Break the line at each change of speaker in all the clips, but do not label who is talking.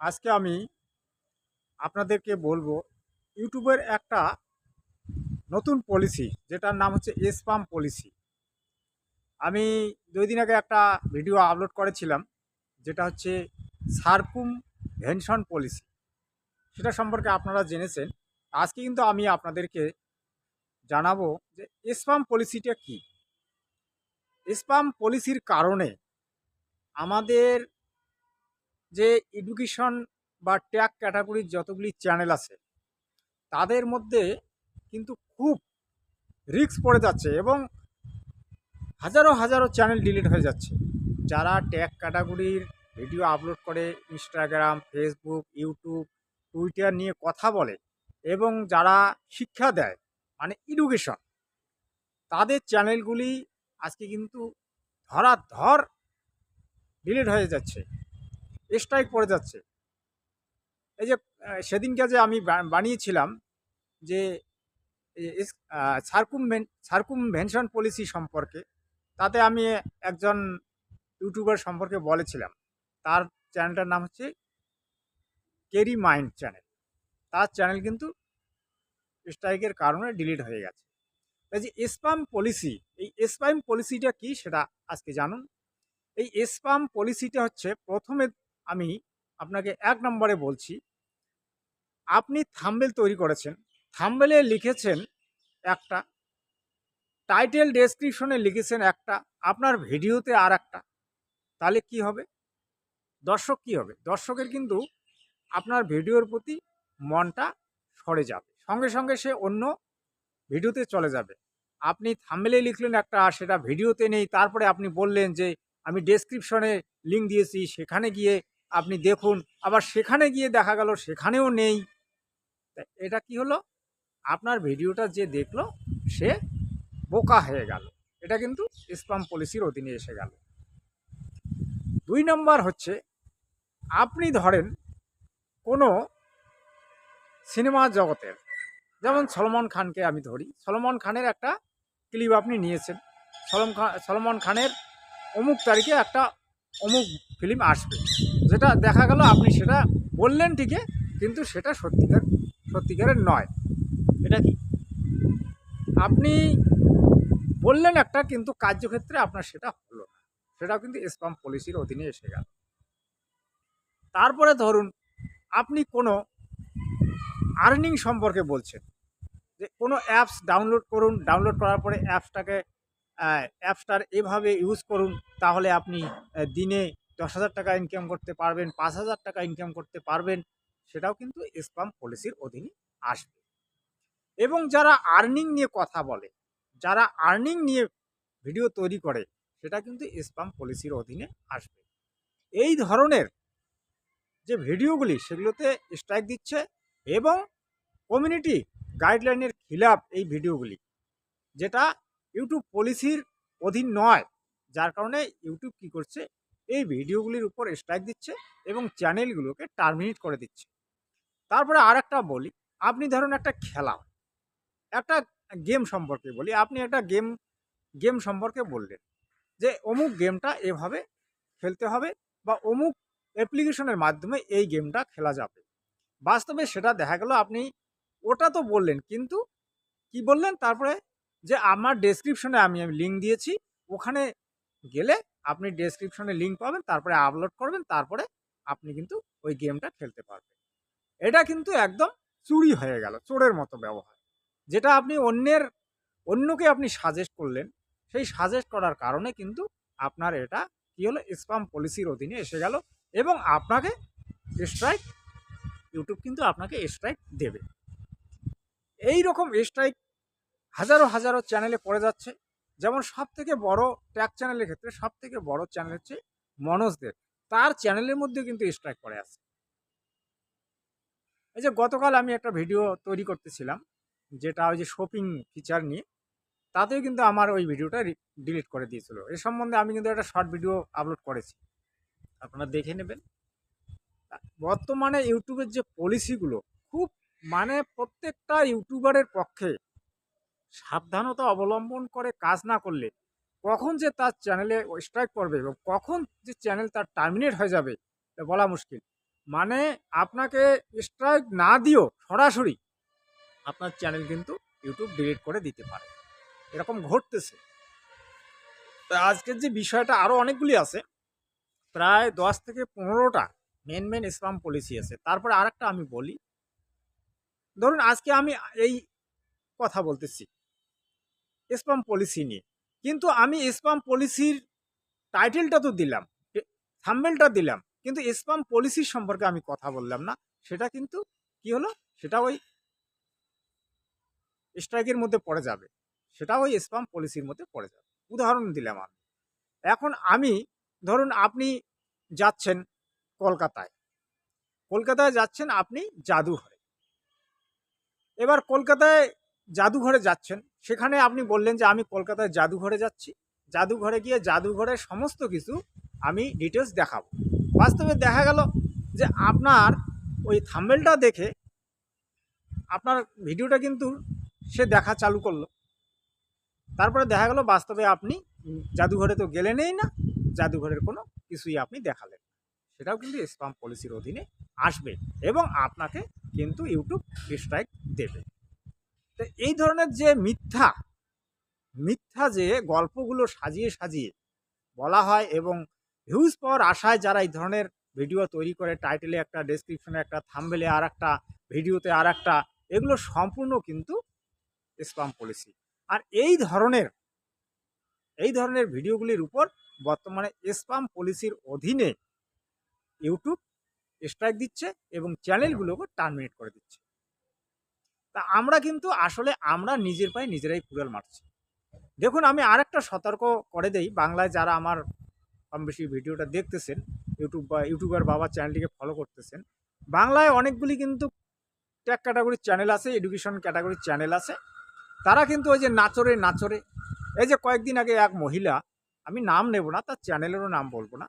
আজকে আমি আপনাদেরকে বলব, ইউটিউবের একটা নতুন পলিসি যেটার নাম হচ্ছে স্পাম পলিসি আমি দুই দিন আগে একটা ভিডিও আপলোড করেছিলাম, যেটা হচ্ছে সার্কুম ভেনশন পলিসি সেটা সম্পর্কে আপনারা জেনেছেন। আজকে কিন্তু আমি আপনাদেরকে জানাব যে স্পাম পলিসিটা কি। স্পাম পলিসির কারণে আমাদের যে এডুকেশন বা ট্যাগ ক্যাটাগরির যতগুলি চ্যানেল আছে, তাদের মধ্যে কিন্তু খুব রিস্ক পড়ে যাচ্ছে এবং হাজারো হাজারো চ্যানেল ডিলিট হয়ে যাচ্ছে। যারা ট্যাগ ক্যাটাগরির ভিডিও আপলোড করে ইনস্টাগ্রাম ফেসবুক ইউটিউব টুইটার নিয়ে কথা বলে এবং যারা শিক্ষা দেয় মানে এডুকেশন তাদের চ্যানেলগুলি আজকে কিন্তু ধরাধর ডিলিট হয়ে যাচ্ছে। স্ট্রাইক পড়ে যাচ্ছে। এই যে সেদিনকে যে আমি বানিয়েছিলাম যে সার্কুম সার্কুমভেনশন পলিসি সম্পর্কে, তাতে আমি একজন ইউটিউবার সম্পর্কে বলেছিলাম। তার চ্যানেলটার নাম হচ্ছে কেরি মাইন্ড চ্যানেল তার চ্যানেল কিন্তু স্ট্রাইকের কারণে ডিলিট হয়ে গেছে। এই যে স্পাম পলিসি এই স্পাম পলিসিটা কি সেটা আজকে জানুন। এই স্পাম পলিসিটা হচ্ছে প্রথমে আমি আপনাকে এক নম্বরে বলছি, আপনি থাম্বেল তৈরি করেছেন। থাম্বেলে লিখেছেন একটা, টাইটেল ডেসক্রিপশনে লিখেছেন একটা, আপনার ভিডিওতে আর একটা তাহলে কি হবে? দর্শক কি হবে? দর্শকের কিন্তু আপনার ভিডিওর প্রতি মনটা সরে যাবে। সঙ্গে সঙ্গে সে অন্য ভিডিওতে চলে যাবে। আপনি থাম্বেলে লিখলেন একটা, সেটা ভিডিওতে নেই, তারপরে আপনি বললেন যে, আমি ডেসক্রিপশনে লিঙ্ক দিয়েছি, সেখানে গিয়ে আপনি দেখুন, আবার সেখানে গিয়ে দেখা গেল সেখানেও নেই। এটা কি হলো? আপনার ভিডিওটা যে দেখল, সে বোকা হয়ে গেল। এটা কিন্তু স্পাম পলিসির অধীনে এসে গেল। দুই নম্বর হচ্ছে, আপনি ধরেন কোনো সিনেমা জগতের, যেমন সলমন খানকে আমি ধরি। সলমন খানের একটা ক্লিপ আপনি নিয়েছেন। সলম খান সলমন খানের অমুক তারিখে একটা অমুক ফিল্ম আসবে। যেটা দেখা গেল আপনি সেটা বললেন ঠিকই, কিন্তু সেটা সত্যিকার, সত্যিকারের নয়। এটা কি? আপনি বললেন একটা, কিন্তু কার্যক্ষেত্রে আপনার সেটা হলো না। সেটাও কিন্তু স্পাম পলিসির অধীনে এসে গেল। তারপরে ধরুন, আপনি কোনো আর্নিং সম্পর্কে বলছেন, যে কোনো অ্যাপস ডাউনলোড করুন, ডাউনলোড করার পরে অ্যাপসটাকে অ্যাপসটার এভাবে ইউজ করুন, তাহলে আপনি দিনে দশ হাজার টাকা ইনকাম করতে পারবেন, পাঁচ হাজার টাকা ইনকাম করতে পারবেন, সেটাও কিন্তু স্পাম পলিসির অধীনে আসবে। এবং যারা আর্নিং নিয়ে কথা বলে, যারা আর্নিং নিয়ে ভিডিও তৈরি করে, সেটা কিন্তু স্পাম পলিসির অধীনে আসবে। এই ধরনের যে ভিডিওগুলি সেগুলোতে স্ট্রাইক দিচ্ছে এবং কমিউনিটি গাইডলাইনের খিলাফ এই ভিডিওগুলি যেটা ইউটিউব পলিসির অধীন নয়, যার কারণে ইউটিউব কি করছে এই ভিডিওগুলির উপর স্ট্রাইক দিচ্ছে এবং চ্যানেলগুলোকে টার্মিনেট করে দিচ্ছে। তারপরে আর একটা বলি, আপনি ধরুন একটা খেলা, একটা গেম সম্পর্কে বলি, আপনি একটা গেম গেম সম্পর্কে বললেন যে অমুক গেমটা এভাবে খেলতে হবে বা অমুক অ্যাপ্লিকেশনের মাধ্যমে এই গেমটা খেলা যাবে। বাস্তবে সেটা দেখা গেল আপনি, ওটা তো বললেন, কিন্তু কি বললেন? তারপরে যে আমার ডেসক্রিপশনে আমি আমি লিঙ্ক দিয়েছি, ওখানে গেলে আপনি ডেসক্রিপশনে লিঙ্ক পাবেন, তারপরে আপলোড করবেন, তারপরে আপনি কিন্তু ওই গেমটা খেলতে পারবেন। এটা কিন্তু একদম চুরি হয়ে গেল, চোরের মতো ব্যবহার। যেটা আপনি অন্যের, অন্যকে আপনি সাজেস্ট করলেন, সেই সাজেস্ট করার কারণে কিন্তু আপনার এটা কি হলো স্পাম পলিসির অধীনে এসে গেল এবং আপনাকে স্ট্রাইক ইউটিউব কিন্তু আপনাকে স্ট্রাইক দেবে। এই রকম স্ট্রাইক হাজারো হাজারো চ্যানেলে পড়ে যাচ্ছে। যেমন সব থেকে বড় ট্যাগ চ্যানেলের ক্ষেত্রে সব থেকে বড় চ্যানেল হচ্ছে মনোজদের তার চ্যানেলের মধ্যে কিন্তু স্ট্রাইক পড়ে আছে। এই যে গতকাল আমি একটা ভিডিও তৈরি করতেছিলাম, যেটা ওই যে শপিং ফিচার নিয়ে, তাতেও কিন্তু আমার ওই ভিডিওটা ডিলিট করে দিয়েছিল। এ সম্বন্ধে আমি কিন্তু একটা শর্ট ভিডিও আপলোড করেছি। আপনারা দেখে নেবেন। বর্তমানে ইউটিউবের যে পলিসিগুলো খুব মানে প্রত্যেকটা ইউটিউবারের পক্ষে সাবধানতা অবলম্বন করে কাজ না করলে কখন যে তার চ্যানেলে স্ট্রাইক করবে এবং কখন যে চ্যানেল তার টার্মিনেট হয়ে যাবে বলা মুশকিল। মানে আপনাকে স্ট্রাইক না দিও সরাসরি আপনার চ্যানেল কিন্তু ইউটিউব ডিলিট করে দিতে পারে। এরকম ঘটতেছে। তা আজকের যে বিষয়টা আরও অনেকগুলি আছে, প্রায় দশ থেকে পনেরোটা মেন মেন স্পাম পলিসি আছে। তারপরে আরেকটা আমি বলি। ধরুন আজকে আমি এই কথা বলতেছি। স্পাম পলিসি নিয়ে। কিন্তু আমি স্পাম পলিসির টাইটেলটা তো দিলাম থাম্বেলটা দিলাম, কিন্তু স্পাম পলিসির সম্পর্কে আমি কথা বললাম না। সেটা কিন্তু কি হলো? সেটা ওই স্ট্রাইকের মধ্যে পড়ে যাবে। সেটা ওই স্পাম পলিসির মধ্যে পড়ে যাবে। উদাহরণ দিলাম আমি। এখন আমি, ধরুন আপনি যাচ্ছেন কলকাতায়। কলকাতায় যাচ্ছেন, আপনি জাদুঘরে। এবার কলকাতায় জাদুঘরে যাচ্ছেন। সেখানে আপনি বললেন যে, আমি কলকাতায় জাদুঘরে যাচ্ছি। জাদুঘরে গিয়ে জাদুঘরের সমস্ত কিছু আমি ডিটেলস দেখাবো। বাস্তবে দেখা গেল যে, আপনার ওই থাম্বেলটা দেখে আপনার ভিডিওটা কিন্তু সে দেখা চালু করল। তারপরে দেখা গেল বাস্তবে আপনি জাদুঘরে তো গেলেনই না, জাদুঘরের কোনো কিছুই আপনি দেখালেন সেটাও কিন্তু স্পাম পলিসির অধীনে আসবে এবং আপনাকে কিন্তু ইউটিউব স্ট্রাইক দেবে। তো এই ধরনের যে মিথ্যা মিথ্যা যে গল্পগুলো সাজিয়ে সাজিয়ে বলা হয় এবং ভিউজ পাওয়ার আশায় যারা এই ধরনের ভিডিও তৈরি করে টাইটেলে একটা ডেসক্রিপশনে একটা থাম্বেলে আর একটা ভিডিওতে আর একটা এগুলো সম্পূর্ণ কিন্তু স্পাম পলিসি আর এই ধরনের এই ধরনের ভিডিওগুলির উপর বর্তমানে স্পাম পলিসির অধীনে ইউটিউব স্ট্রাইক দিচ্ছে এবং চ্যানেলগুলোকে টার্মিনেট করে দিচ্ছে। তা আমরা কিন্তু আসলে আমরা নিজের পায়ে নিজেরাই কুড়াল মারছি। দেখুন, আমি আরেকটা সতর্ক করে দেই। বাংলায় যারা আমার কম বেশি ভিডিওটা দেখতেছেন, ইউটিউব বা ইউটিউবার বাবা চ্যানেলটিকে ফলো করতেছেন, বাংলায় অনেকগুলি কিন্তু ট্যাগ ক্যাটাগরির চ্যানেল আছে এডুকেশন ক্যাটাগরির চ্যানেল আছে। তারা কিন্তু ওই যে নাচরে নাচরে, এই যে কয়েকদিন আগে এক মহিলা, আমি নাম নেব না, তার চ্যানেলেরও নাম বলব না,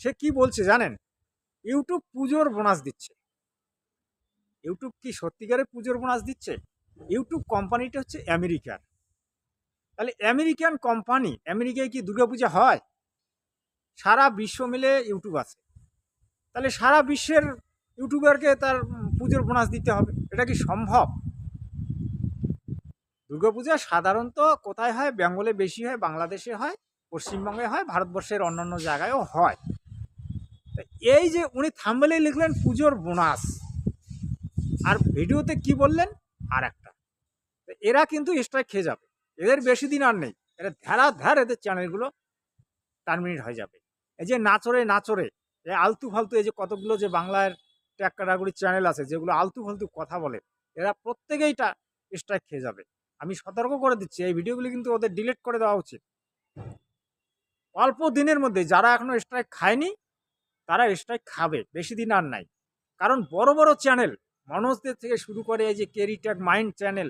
সে কি বলছে জানেন? ইউটিউব পুজোর বোনাস দিচ্ছে। ইউটিউব কি সত্যিকারে পুজোর বোনাস দিচ্ছে? ইউটিউব কোম্পানিটা হচ্ছে আমেরিকার তাহলে আমেরিকান কোম্পানি, আমেরিকায় কি দুর্গাপূজা হয়? সারা বিশ্ব মিলে ইউটিউব আছে। তাহলে সারা বিশ্বের ইউটিউবারকে তার পুজোর বোনাস দিতে হবে। এটা কি সম্ভব? দুর্গাপূজা সাধারণত কোথায় হয়? বেঙ্গলে বেশি হয়, বাংলাদেশে হয়, পশ্চিমবঙ্গে হয়, ভারতবর্ষের অন্যান্য জায়গায়ও হয়। এই যে উনি থাম্বেলে লিখলেন পুজোর বোনাস। আর ভিডিওতে কি বললেন? আর একটা। এরা কিন্তু স্ট্রাইক খেয়ে যাবে। এদের বেশি দিন আর নেই। এরা ধ্যারা ধ্যার এদের চ্যানেলগুলো টার্মিনেট হয়ে যাবে। এই যে নাচরে নাচরে এই আলতু ফালতু এই যে কতগুলো যে বাংলার ট্যাগ চ্যানেল আছে, যেগুলো আলতু ফালতু কথা বলে, এরা প্রত্যেকেই টা স্ট্রাইক খেয়ে যাবে। আমি সতর্ক করে দিচ্ছি, এই ভিডিওগুলি কিন্তু ওদের ডিলিট করে দেওয়া উচিত। অল্প দিনের মধ্যে যারা এখনও স্ট্রাইক খায়নি, তারা স্ট্রাইক খাবে। বেশি দিন আর নাই। কারণ বড় বড় চ্যানেল মনোজদের থেকে শুরু করে এই যে কেরিট্যাগ মাইন্ড চ্যানেল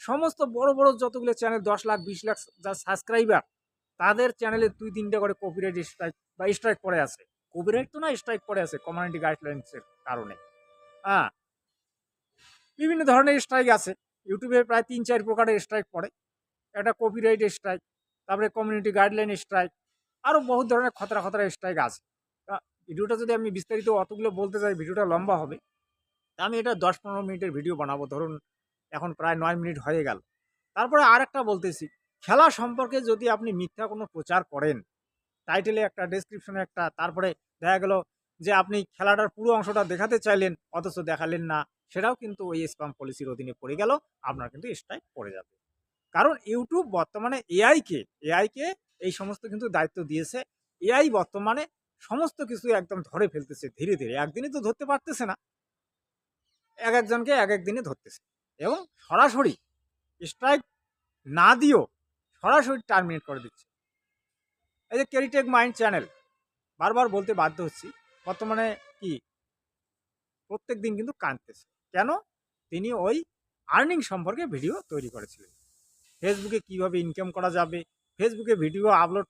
সমস্ত বড় বড় যতগুলো চ্যানেল দশ লাখ, বিশ লাখ যা সাবস্ক্রাইবার তাদের চ্যানেলে দুই তিনটে করে কপিরাইট স্ট্রাইক বা স্ট্রাইক পড়ে আছে। কপিরাইট তো না স্ট্রাইক পড়ে আছে কমিউনিটি গাইডলাইন্সের কারণে। হ্যাঁ বিভিন্ন ধরনের স্ট্রাইক আছে। ইউটিউবে প্রায় তিন চার প্রকারের স্ট্রাইক পড়ে। একটা কপিরাইট স্ট্রাইক তারপরে কমিউনিটি গাইডলাইন স্ট্রাইক আরও বহু ধরনের খতরা খতরা স্ট্রাইক আছে। ভিডিওটা যদি আমি বিস্তারিত অতগুলো বলতে চাই, ভিডিওটা লম্বা হবে। আমি এটা দশ পনেরো মিনিটের ভিডিও বানাবো। ধরুন, এখন প্রায় নয় মিনিট হয়ে গেল। তারপরে আর একটা বলতেছি, খেলা সম্পর্কে যদি আপনি মিথ্যা কোনো প্রচার করেন টাইটেলে একটা ডেসক্রিপশনে একটা, তারপরে দেখা গেল যে আপনি খেলাটার পুরো অংশটা দেখাতে চাইলেন, অথচ দেখালেন না, সেটাও কিন্তু ওই স্পাম পলিসির অধীনে পড়ে গেল, আপনার কিন্তু স্ট্রাইক পড়ে যাবে। কারণ ইউটিউব বর্তমানে এআইকে এআইকে এই সমস্ত কিন্তু দায়িত্ব দিয়েছে। এআই বর্তমানে সমস্ত কিছু একদম ধরে ফেলতেছে, ধীরে ধীরে। একদিনই তো ধরতে পারতেছে না। এক একজনকে এক এক দিনে ধরতেছে। এবং সরাসরি স্ট্রাইক না দিয়েও সরাসরি টার্মিনেট করে দিচ্ছে। এই যে ক্যারিটেক মাইন্ড চ্যানেল বারবার বলতে বাধ্য হচ্ছি, বর্তমানে কি? প্রত্যেক দিন কিন্তু কাঁদতেছে। কেন? তিনি ওই আর্নিং সম্পর্কে ভিডিও তৈরি করেছিলেন। ফেসবুকে কীভাবে ইনকাম করা যাবে? ফেসবুকে ভিডিও আপলোড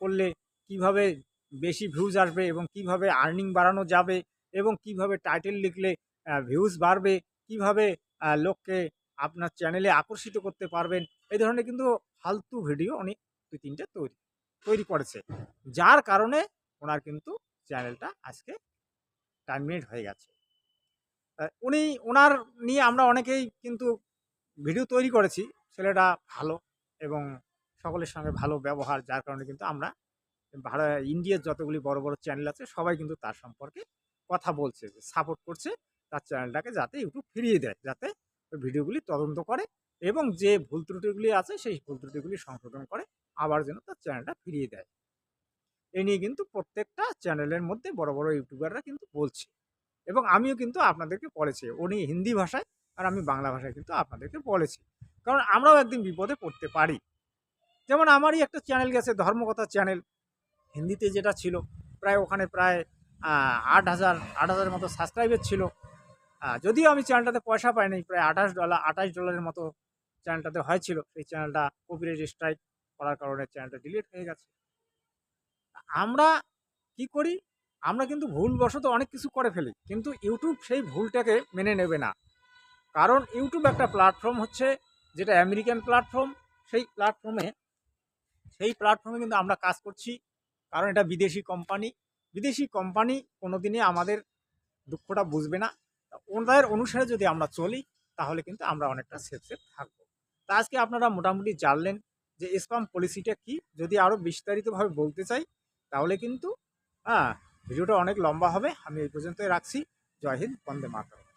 করলে কীভাবে বেশি ভিউজ আসবে এবং কীভাবে আর্নিং বাড়ানো যাবে? এবং কীভাবে টাইটেল লিখলে ভিউজ বাড়বে, কীভাবে লোককে আপনার চ্যানেলে আকর্ষিত করতে পারবেন, এই ধরনের কিন্তু ফালতু ভিডিও উনি দুই তিনটে তৈরি তৈরি করেছে। যার কারণে ওনার কিন্তু চ্যানেলটা আজকে টার্মিনেট হয়ে গেছে। উনি ওনার নিয়ে আমরা অনেকেই কিন্তু ভিডিও তৈরি করেছি, ছেলেটা ভালো এবং সকলের সঙ্গে ভালো ব্যবহার, যার কারণে কিন্তু আমরা ভারত ইন্ডিয়ার যতগুলি বড় বড় চ্যানেল আছে, সবাই কিন্তু তার সম্পর্কে কথা বলছে সাপোর্ট করছে। তার চ্যানেলটাকে যাতে ইউটিউব ফিরিয়ে দেয়, যাতে ভিডিওগুলি তদন্ত করে এবং যে ভুল ত্রুটিগুলি আছে, সেই ভুল ত্রুটিগুলি সংশোধন করে আবার যেন তার চ্যানেলটা ফিরিয়ে দেয়। এই নিয়ে কিন্তু প্রত্যেকটা চ্যানেলের মধ্যে বড় বড় ইউটিউবাররা কিন্তু বলছে এবং আমিও কিন্তু আপনাদেরকে বলেছি, উনি হিন্দি ভাষায় আর আমি বাংলা ভাষায় কিন্তু আপনাদেরকে বলেছি। কারণ আমরাও একদিন বিপদে পড়তে পারি। যেমন আমারই একটা চ্যানেল গেছে, ধর্মকথা চ্যানেল হিন্দিতে যেটা ছিল, প্রায় ওখানে প্রায় আট হাজার, আট হাজারের মতো সাবস্ক্রাইবার ছিল। আহ, যদিও আমি চ্যানেলটাতে পয়সা পাইনি প্রায় আঠাশ ডলার আঠাশ ডলারের মতো চ্যানেলটাতে হয়েছিল। সেই চ্যানেলটা কপিরাইট স্ট্রাইক করার কারণে চ্যানেলটা ডিলিট হয়ে গেছে। আমরা কি করি? আমরা কিন্তু ভুলবশত অনেক কিছু করে ফেলি কিন্তু ইউটিউব সেই ভুলটাকে মেনে নেবে না। কারণ ইউটিউব একটা প্ল্যাটফর্ম হচ্ছে যেটা আমেরিকান প্ল্যাটফর্ম সেই প্ল্যাটফর্মে সেই প্ল্যাটফর্মে কিন্তু আমরা কাজ করছি। কারণ এটা বিদেশি কোম্পানি বিদেশি কোম্পানি কোনোদিনই আমাদের দুঃখটা বুঝবে না। তা ওদের অনুসারে যদি আমরা চলি, তাহলে কিন্তু আমরা অনেকটা সেফ সেফ থাকব। তা আজকে আপনারা মোটামুটি জানলেন যে স্পাম পলিসিটা কি। যদি আরও বিস্তারিতভাবে বলতে চাই, তাহলে কিন্তু হ্যাঁ ভিডিওটা অনেক লম্বা হবে। আমি এই পর্যন্তই রাখছি। জয় হিন্দ, বন্দে মাতরম।